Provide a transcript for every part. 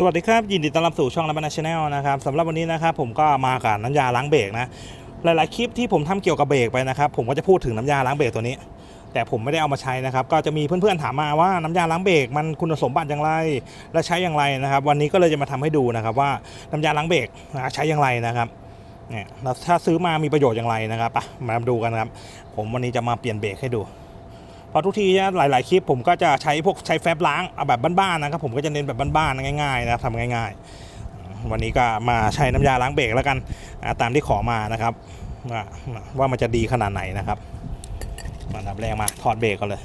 สวัสดีครับ ยินดีต้อนรับสู่ช่องรับนาชแนลนะครับสำหรับวันนี้นะครับผมก็มากับน้ำยาล้างเบรกนะหลายๆคลิปที่ผมทำเกี่ยวกับเบรกไปนะครับผมก็จะพูดถึงน้ำยาล้างเบรกตัวนี้ แต่ผมไม่ได้เอามาใช้นะครับก็จะมีเพื่อนๆถามมาว่าน้ำยาล้างเบรกมันคุณสมบัติอย่างไร และใช้อย่างไรนะครับ วันนี้ก็เลยจะมาทำให้ดูนะครับว่าน้ำยาล้างเบรกใช้อย่างไรนะครับเนี่ยแล้วถ้าซื้อมามีประโยชน์อย่างไรนะครับมาดูกันครับผมวันนี้จะมาเปลี่ยนเบรกให้ดู พอทุกทีเนี่ยหลาย ๆ คลิปผมก็จะใช้พวกใช้แฟบล้างเอาแบบบ้าน ๆ นะครับผมก็จะเน้นแบบบ้าน ๆ ง่าย ๆ นะครับทำง่าย ๆ วันนี้ก็มาใช้น้ำยาล้างเบรกแล้วกันตามที่ขอมานะครับ ว่ามันจะดีขนาดไหนนะครับมาดับแรกมาถอดเบรกก่อนเลย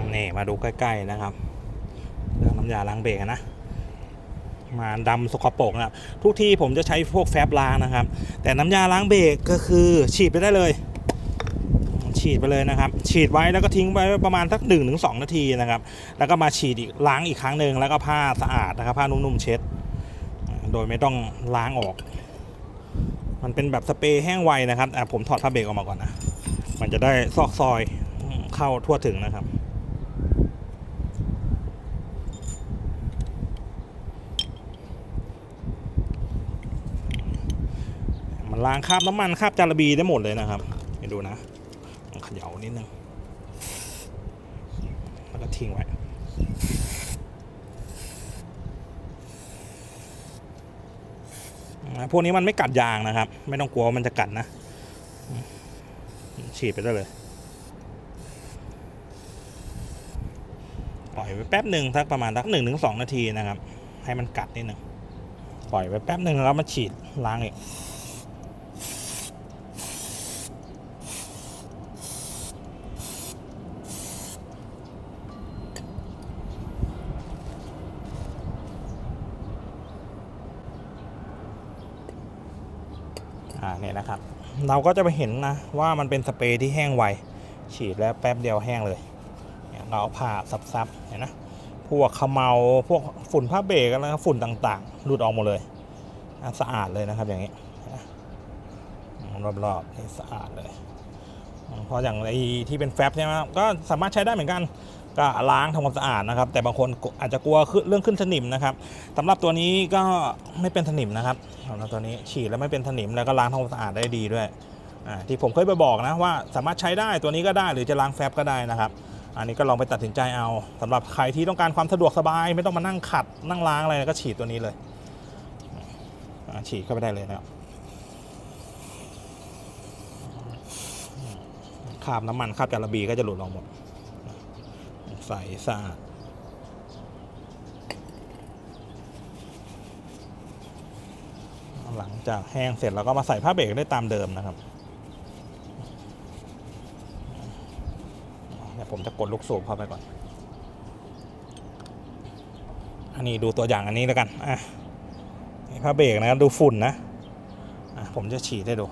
มนี่มาดูใกล้ ๆ นะครับ ยาล้างเบรกนะมาดำสกปรกนะครับทุกที่ผมจะใช้พวกแฟบล้างนะครับ แต่น้ำยาล้างเบรกก็คือฉีดไปได้เลย ฉีดไปเลยนะครับ ฉีดไว้แล้วก็ทิ้งไว้ประมาณสัก1นถึงสนาทีนะครับ แล้วก็มาฉีดอีกล้างอีกครั้งหนึ่งแล้วก็ผ้าสะอาดนะครับ ผ้านุ่มๆเช็ด โดยไม่ต้องล้างออก มันเป็นแบบสเปรย์แห้งไวนะครับอะผมถอดผ้าเบรกออกมาก่อนนะมันจะได้ซอกซอยเข้าทั่วถึงนะครับ ล้างคราบน้ำมันคราบจารบีได้หมดเลยนะครับไปดูนะเขย่านิดนึงแล้วก็ทิ้งไว้พวกนี้มันไม่กัดยางนะครับ ไม่ต้องกลัวมันจะกัดนะ ฉีดไปได้เลย ปล่อยไว้แป๊บหนึ่งสักประมาณสักหนึ่งถึงสองนาทีนะครับ ให้มันกัดนิดหนึ่งปล่อยไว้แป๊บหนึ่งแล้วมาฉีดล้างอีก เนี่ยนะครับ เราก็จะไปเห็นนะว่ามันเป็นสเปรย์ที่แห้งไว ฉีดแล้วแป๊บเดียวแห้งเลยเนี่ยเราผ้าซับๆเห็นนะพวกขมเมาพวกฝุ่นผ้าเบรกอะไรนะฝุ่นต่างๆ หลุดออกหมดเลยสะอาดเลยนะครับอย่างนี้รอบๆนี่สะอาดเลยพราะอย่างไอที่เป็นแฟบใช่ไหมก็สามารถใช้ได้เหมือนกัน ก็ล้างทำความสะอาดนะครับ แต่บางคนอาจจะกลัวเรื่องขึ้นสนิมนะครับสำหรับตัวนี้ก็ไม่เป็นสนิมนะครับสำหรับตัวนี้ฉีดแล้วไม่เป็นสนิมแล้วก็ล้างทำความสะอาดได้ดีด้วยที่ผมเคยไปบอกนะว่าสามารถใช้ได้ตัวนี้ก็ได้หรือจะล้างแฟบก็ได้นะครับ อันนี้ก็ลองไปตัดสินใจเอาสำหรับใครที่ต้องการความสะดวกสบาย ไม่ต้องมานั่งขัดนั่งล้างอะไรก็ฉีดตัวนี้เลยฉีดเข้าไปได้เลยนะครับคาบน้ำมันคาบจาระบีก็จะหลุดออกหมด ใสสะอาดหลังจากแห้งเสร็จเราก็มาใส่ผ้าเบรกได้ตามเดิมนะครับเดี๋ยวผมจะกดลูกสูบเข้าไปก่อน อันนี้ดูตัวอย่างอันนี้แล้วกัน อะผ้าเบรกนะครับดูฝุ่นนะ อะผมจะฉีดให้ดู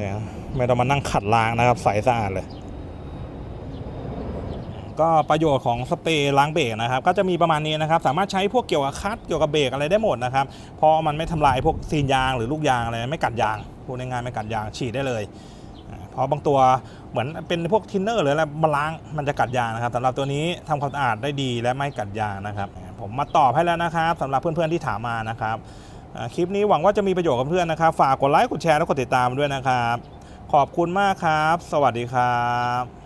นี่นะไม่ต้องมานั่งขัดล้างนะครับใสสะอาดเลย ก็ประโยชน์ของสเปรย์ล้างเบรกนะครับ ก็จะมีประมาณนี้นะครับ สามารถใช้พวกเกี่ยวกับคัดเกี่ยวกับเบรกอะไรได้หมดนะครับเพราะมันไม่ทำลายพวกซีนยางหรือลูกยางอะไรไม่กัดยางพูดง่ายๆไม่กัดยางฉีดได้เลยเพราะบางตัวเหมือนเป็นพวกทินเนอร์หรืออะไรมาล้างมันจะกัดยางนะครับสำหรับตัวนี้ทำความสะอาดได้ดีและไม่กัดยางนะครับ ผมมาตอบให้แล้วนะครับสำหรับเพื่อนๆที่ถามมานะครับ คลิปนี้หวังว่าจะมีประโยชน์กับเพื่อนนะครับ ฝากกดไลค์กดแชร์และกดติดตามด้วยนะครับ ขอบคุณมากครับ สวัสดีครับ